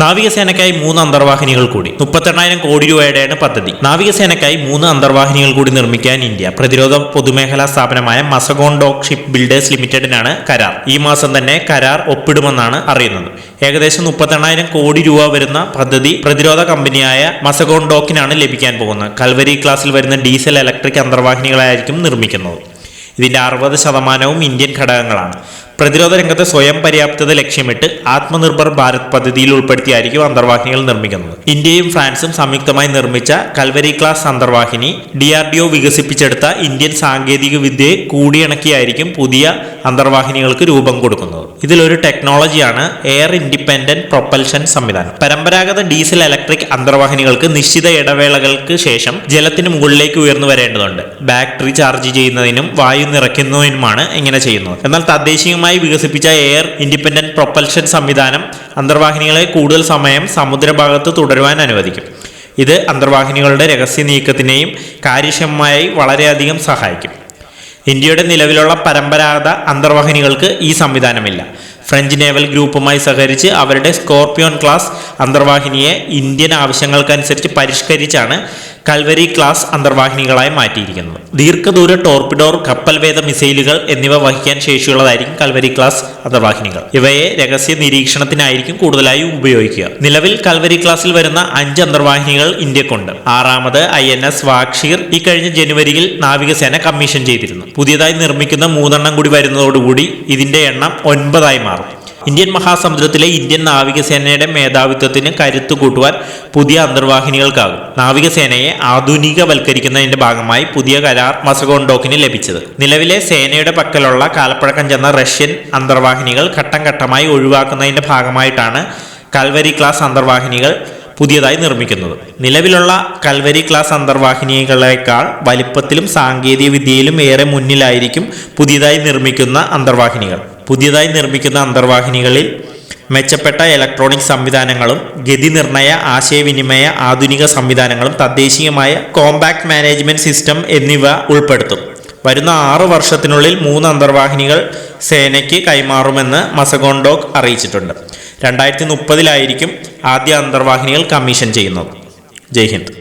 നാവികസേനയ്ക്കായി മൂന്ന് അന്തർവാഹിനികൾ കൂടി. മുപ്പത്തെണ്ണായിരം കോടി രൂപയുടെയാണ് പദ്ധതി. നാവികസേനയ്ക്കായി മൂന്ന് അന്തർവാഹിനികൾ കൂടി നിർമ്മിക്കാൻ ഇന്ത്യ. പ്രതിരോധ പൊതുമേഖലാ സ്ഥാപനമായ മസഗോൺ ഷിപ്പ് ബിൽഡേഴ്സ് ലിമിറ്റഡിനാണ് കരാർ. ഈ മാസം തന്നെ കരാർ ഒപ്പിടുമെന്നാണ് അറിയുന്നത്. ഏകദേശം മുപ്പത്തെണ്ണായിരം കോടി രൂപ വരുന്ന പദ്ധതി പ്രതിരോധ കമ്പനിയായ മസഗോൺ ഡോക്കിനാണ് ലഭിക്കാൻ പോകുന്നത്. കൽവരി ക്ലാസ്സിൽ വരുന്ന ഡീസൽ ഇലക്ട്രിക് അന്തർവാഹിനികളായിരിക്കും നിർമ്മിക്കുന്നത്. ഇതിന്റെ അറുപത് ശതമാനവും ഇന്ത്യൻ ഘടകങ്ങളാണ്. പ്രതിരോധ രംഗത്തെ സ്വയം പര്യാപ്തത ലക്ഷ്യമിട്ട് ആത്മനിർഭർ ഭാരത് പദ്ധതിയിൽ ഉൾപ്പെടുത്തിയായിരിക്കും അന്തർവാഹിനികൾ നിർമ്മിക്കുന്നത്. ഇന്ത്യയും ഫ്രാൻസും സംയുക്തമായി നിർമ്മിച്ച കൽവരി ക്ലാസ് അന്തർവാഹിനി ഡി ആർ ഡി ഒ വികസിപ്പിച്ചെടുത്ത ഇന്ത്യൻ സാങ്കേതിക വിദ്യയെ കൂടിയിണക്കിയായിരിക്കും പുതിയ അന്തർവാഹിനികൾക്ക് രൂപം കൊടുക്കുന്നത്. ഇതിലൊരു ടെക്നോളജിയാണ് എയർ ഇൻഡിപെൻഡന്റ് പ്രൊപ്പൽഷൻ സംവിധാനം. പരമ്പരാഗത ഡീസൽ ഇലക്ട്രിക് അന്തർവാഹിനികൾക്ക് നിശ്ചിത ഇടവേളകൾക്ക് ശേഷം ജലത്തിന് മുകളിലേക്ക് ഉയർന്നു വരേണ്ടതുണ്ട്. ബാറ്ററി ചാർജ് ചെയ്യുന്നതിനും വായു നിറയ്ക്കുന്നതിനുമാണ് ഇങ്ങനെ ചെയ്യുന്നത്. എന്നാൽ തദ്ദേശീയമായി വികസിപ്പിച്ച എയർ ഇൻഡിപെൻഡന്റ് പ്രൊപ്പൽഷൻ സംവിധാനം അന്തർവാഹിനികളെ കൂടുതൽ സമയം സമുദ്രഭാഗത്ത് തുടരുവാൻ അനുവദിക്കും. ഇത് അന്തർവാഹിനികളുടെ രഹസ്യ നീക്കത്തിനെയും കാര്യക്ഷമമായി വളരെയധികം സഹായിക്കും. ഇന്ത്യയുടെ നിലവിലുള്ള പരമ്പരാഗത അന്തർവാഹിനികൾക്ക് ഈ സംവിധാനമില്ല. ഫ്രഞ്ച് നേവൽ ഗ്രൂപ്പുമായി സഹകരിച്ച് അവരുടെ സ്കോർപിയോൺ ക്ലാസ് അന്തർവാഹിനിയെ ഇന്ത്യൻ ആവശ്യങ്ങൾക്കനുസരിച്ച് പരിഷ്കരിച്ചാണ് കൽവരി ക്ലാസ് അന്തർവാഹിനികളായി മാറ്റിയിരിക്കുന്നത്. ദീർഘദൂര ടോർപിഡോർ കപ്പൽവേദ മിസൈലുകൾ എന്നിവ വഹിക്കാൻ ശേഷിയുള്ളതായിരിക്കും കൽവരി ക്ലാസ് അന്തർവാഹിനികൾ. ഇവയെ രഹസ്യ നിരീക്ഷണത്തിനായിരിക്കും കൂടുതലായി ഉപയോഗിക്കുക. നിലവിൽ കൽവരി ക്ലാസ്സിൽ വരുന്ന അഞ്ച് അന്തർവാഹിനികൾ ഇന്ത്യക്കുണ്ട്. ആറാമത് ഐ എൻ എസ് വാക്ഷീർ ഈ കഴിഞ്ഞ ജനുവരിയിൽ നാവികസേന കമ്മീഷൻ ചെയ്തിരുന്നു. പുതിയതായി നിർമ്മിക്കുന്ന മൂന്നെണ്ണം കൂടി വരുന്നതോടുകൂടി ഇതിന്റെ എണ്ണം ഒൻപതായി മാറും. ഇന്ത്യൻ മഹാസമുദ്രത്തിലെ ഇന്ത്യൻ നാവികസേനയുടെ മേധാവിത്വത്തിന് കരുത്തു കൂട്ടുവാൻ പുതിയ അന്തർവാഹിനികൾക്കാകും. നാവികസേനയെ ആധുനികവൽക്കരിക്കുന്നതിന്റെ ഭാഗമായി പുതിയ കരാർ മസഗോണ്ടോക്കിന് ലഭിച്ചത്. നിലവിലെ സേനയുടെ പക്കലുള്ള കാലപ്പഴക്കം ചെന്ന റഷ്യൻ അന്തർവാഹിനികൾ ഘട്ടം ഘട്ടമായി ഒഴിവാക്കുന്നതിന്റെ ഭാഗമായിട്ടാണ് കൽവരി ക്ലാസ് അന്തർവാഹിനികൾ പുതിയതായി നിർമ്മിക്കുന്നത്. നിലവിലുള്ള കൽവരി ക്ലാസ് അന്തർവാഹിനികളേക്കാൾ വലിപ്പത്തിലും സാങ്കേതിക വിദ്യയിലും ഏറെ മുന്നിലായിരിക്കും പുതിയതായി നിർമ്മിക്കുന്ന അന്തർവാഹിനികൾ. പുതിയതായി നിർമ്മിക്കുന്ന അന്തർവാഹിനികളിൽ മെച്ചപ്പെട്ട ഇലക്ട്രോണിക് സംവിധാനങ്ങളും ഗതി നിർണയ ആശയവിനിമയ ആധുനിക സംവിധാനങ്ങളും തദ്ദേശീയമായ കോമ്പാക്ട് മാനേജ്മെന്റ് സിസ്റ്റം എന്നിവ ഉൾപ്പെടുത്തും. വരുന്ന ആറു വർഷത്തിനുള്ളിൽ മൂന്ന് അന്തർവാഹിനികൾ സേനയ്ക്ക് കൈമാറുമെന്ന് മസഗോണ്ടോക് അറിയിച്ചിട്ടുണ്ട്. രണ്ടായിരത്തി മുപ്പതിലായിരിക്കും ആദ്യ അന്തർവാഹിനികൾ കമ്മീഷൻ ചെയ്യുന്നത്. ജയ് ഹിന്ദ്.